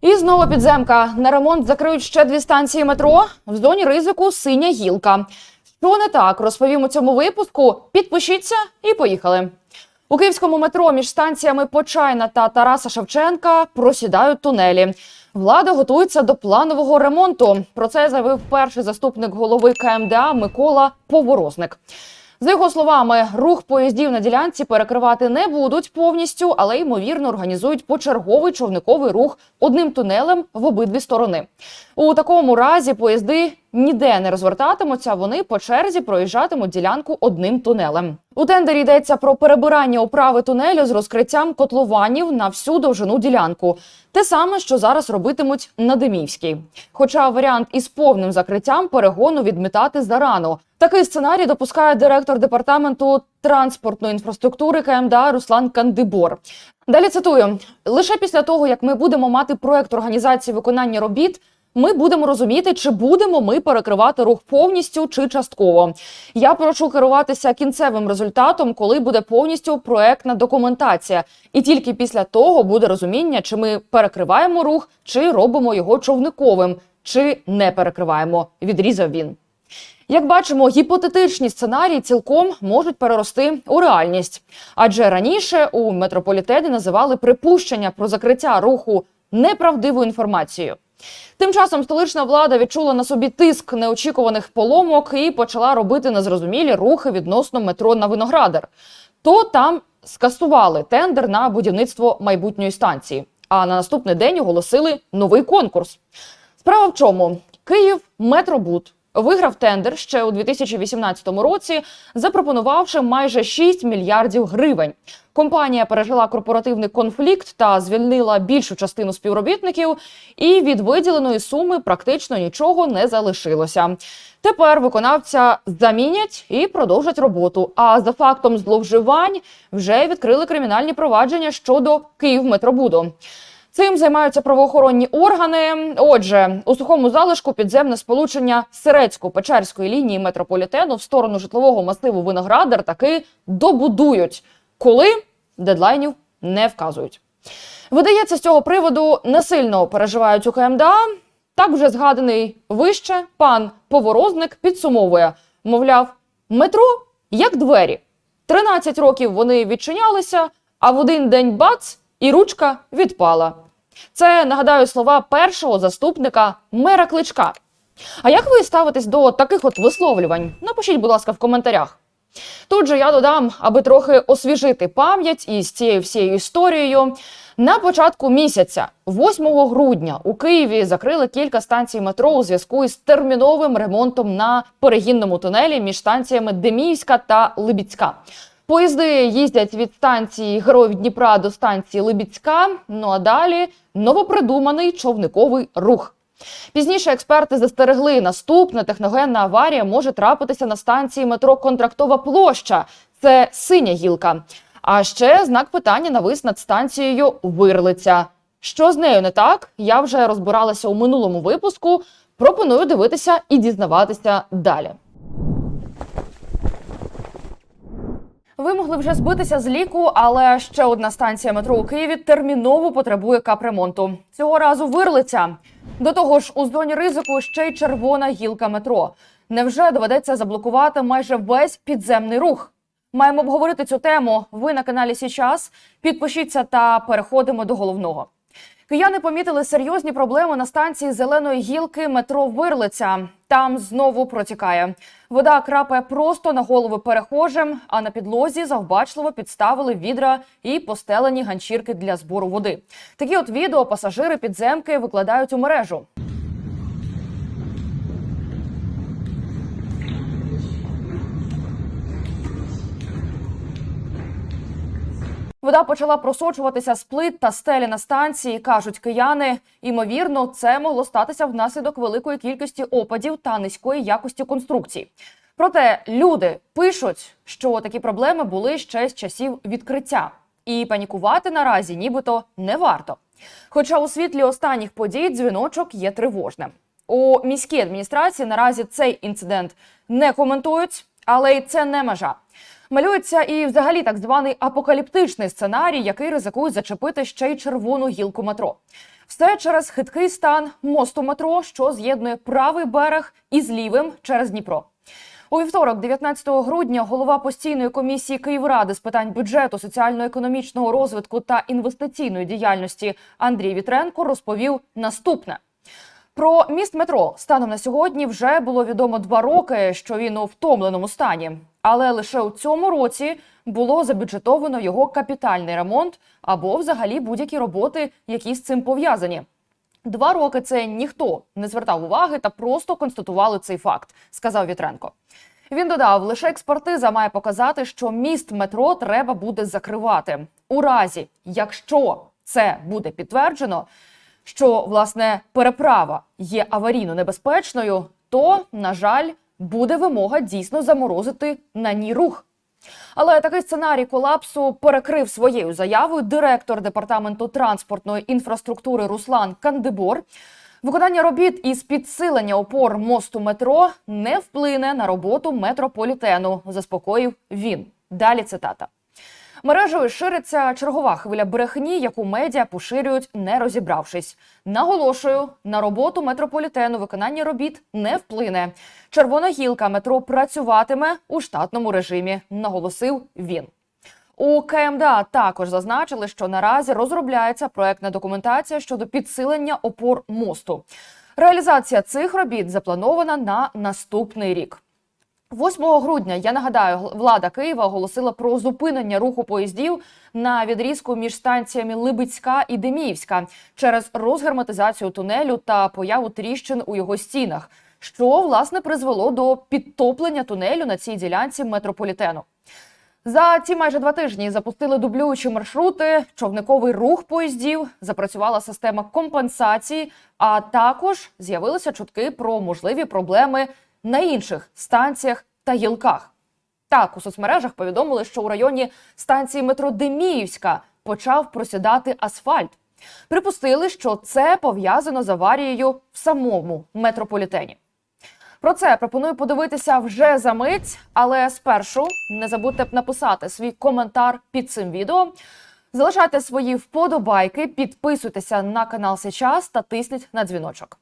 І знову підземка. На ремонт закриють ще дві станції метро. В зоні ризику синя гілка. Що не так, розповім у цьому випуску. Підпишіться і поїхали. У київському метро між станціями Почайна та Тараса Шевченка просідають тунелі. Влада готується до планового ремонту. Про це заявив перший заступник голови КМДА Микола Поворозник. За його словами, рух поїздів на ділянці перекривати не будуть повністю, але ймовірно організують почерговий човниковий рух одним тунелем в обидві сторони. У такому разі поїзди ніде не розвертатимуться. Вони по черзі проїжджатимуть ділянку одним тунелем. У тендері йдеться про перебирання управи тунелю з розкриттям котлованів на всю довжину ділянку. Те саме, що зараз робитимуть на Демівській. Хоча варіант із повним закриттям перегону відмітати зарано. Такий сценарій допускає директор департаменту транспортної інфраструктури КМДА Руслан Кандибор. Далі цитую: лише після того, як ми будемо мати проект організації виконання робіт. Ми будемо розуміти, чи будемо ми перекривати рух повністю чи частково. Я прошу керуватися кінцевим результатом, коли буде повністю проектна документація, і тільки після того буде розуміння, чи ми перекриваємо рух, чи робимо його човниковим, чи не перекриваємо. Відрізав він. Як бачимо, гіпотетичні сценарії цілком можуть перерости у реальність, адже раніше у метрополітені називали припущення про закриття руху неправдивою інформацією. Тим часом столична влада відчула на собі тиск неочікуваних поломок і почала робити незрозумілі рухи відносно метро на Виноградар. То там скасували тендер на будівництво майбутньої станції. А на наступний день оголосили новий конкурс. Справа в чому? Київ Метробуд виграв тендер ще у 2018 році, запропонувавши майже 6 мільярдів гривень. Компанія пережила корпоративний конфлікт та звільнила більшу частину співробітників, і від виділеної суми практично нічого не залишилося. Тепер виконавця замінять і продовжать роботу. А за фактом зловживань вже відкрили кримінальні провадження щодо Київметробуду. Цим займаються правоохоронні органи. Отже, у сухому залишку підземне сполучення Сирецько-Печерської лінії метрополітену в сторону житлового масиву Виноградар таки добудують, коли дедлайнів не вказують. Видається, з цього приводу не сильно переживають у КМДА. Так вже згаданий вище пан Поворозник підсумовує, мовляв, метро як двері. 13 років вони відчинялися, а в один день бац і ручка відпала. Це нагадаю слова першого заступника мера Кличка. А як ви ставитесь до таких от висловлювань? Напишіть, будь ласка, в коментарях. Тут же я додам, аби трохи освіжити пам'ять із цією всією історією. На початку місяця, 8 грудня, у Києві закрили кілька станцій метро у зв'язку із терміновим ремонтом на перегінному тунелі між станціями Деміївська та Либіцька. Поїзди їздять від станції Героїв Дніпра до станції Либіцька. Ну а далі новопридуманий човниковий рух. Пізніше експерти застерегли, наступна техногенна аварія може трапитися на станції метро Контрактова площа. Це синя гілка. А ще знак питання навис над станцією Вирлиця. Що з нею не так? Я вже розбиралася у минулому випуску. Пропоную дивитися і дізнаватися далі. Ви могли вже збитися з ліку, але ще одна станція метро у Києві терміново потребує капремонту. Цього разу вирлиця. До того ж, у зоні ризику ще й червона гілка метро. Невже доведеться заблокувати майже весь підземний рух? Маємо обговорити цю тему. Ви на каналі Січас. Підпишіться та переходимо до головного. Кияни помітили серйозні проблеми на станції зеленої гілки метро Вирлиця. Там знову протікає. Вода крапає просто на голови перехожим, а на підлозі завбачливо підставили відра і постелені ганчірки для збору води. Такі от відео пасажири підземки викладають у мережу. Вода почала просочуватися з плит та стелі на станції, кажуть кияни. Імовірно, це могло статися внаслідок великої кількості опадів та низької якості конструкцій. Проте люди пишуть, що такі проблеми були ще з часів відкриття, і панікувати наразі нібито не варто. Хоча у світлі останніх подій дзвіночок є тривожним. У міській адміністрації наразі цей інцидент не коментують, але й це не межа. Малюється і взагалі так званий апокаліптичний сценарій, який ризикують зачепити ще й червону гілку метро. Все через хиткий стан мосту метро, що з'єднує правий берег із лівим через Дніпро. У вівторок, 19 грудня, голова постійної комісії Київради з питань бюджету, соціально-економічного розвитку та інвестиційної діяльності Андрій Вітренко розповів наступне. Про міст метро станом на сьогодні вже було відомо два роки, що він у втомленому стані. Але лише у цьому році було забюджетовано його капітальний ремонт або взагалі будь-які роботи, які з цим пов'язані. Два роки це ніхто не звертав уваги та просто констатували цей факт, сказав Вітренко. Він додав, лише експертиза має показати, що міст метро треба буде закривати. У разі, якщо це буде підтверджено, що власне переправа є аварійно небезпечною, то на жаль буде вимога дійсно заморозити на ній рух. Але такий сценарій колапсу перекрив своєю заявою директор департаменту транспортної інфраструктури Руслан Кандибор. Виконання робіт із підсилення опор мосту метро не вплине на роботу метрополітену, заспокоїв він. Далі цитата. Мережею шириться чергова хвиля брехні, яку медіа поширюють, не розібравшись. Наголошую, на роботу метрополітену виконання робіт не вплине. Червона гілка метро працюватиме у штатному режимі, наголосив він. У КМДА також зазначили, що наразі розробляється проектна документація щодо підсилення опор мосту. Реалізація цих робіт запланована на наступний рік. 8 грудня я нагадаю, влада Києва оголосила про зупинення руху поїздів на відрізку між станціями Либицька і Деміївська через розгерметизацію тунелю та появу тріщин у його стінах, що власне призвело до підтоплення тунелю на цій ділянці метрополітену. За ці майже два тижні запустили дублюючі маршрути, човниковий рух поїздів, запрацювала система компенсації, а також з'явилися чутки про можливі проблеми на інших станціях та гілках. Так, у соцмережах повідомили, що у районі станції метро Деміївська почав просідати асфальт. Припустили, що це пов'язано з аварією в самому метрополітені. Про це пропоную подивитися вже за мить, але спершу не забудьте написати свій коментар під цим відео. Залишайте свої вподобайки, підписуйтеся на канал Сейчас та тисніть на дзвіночок.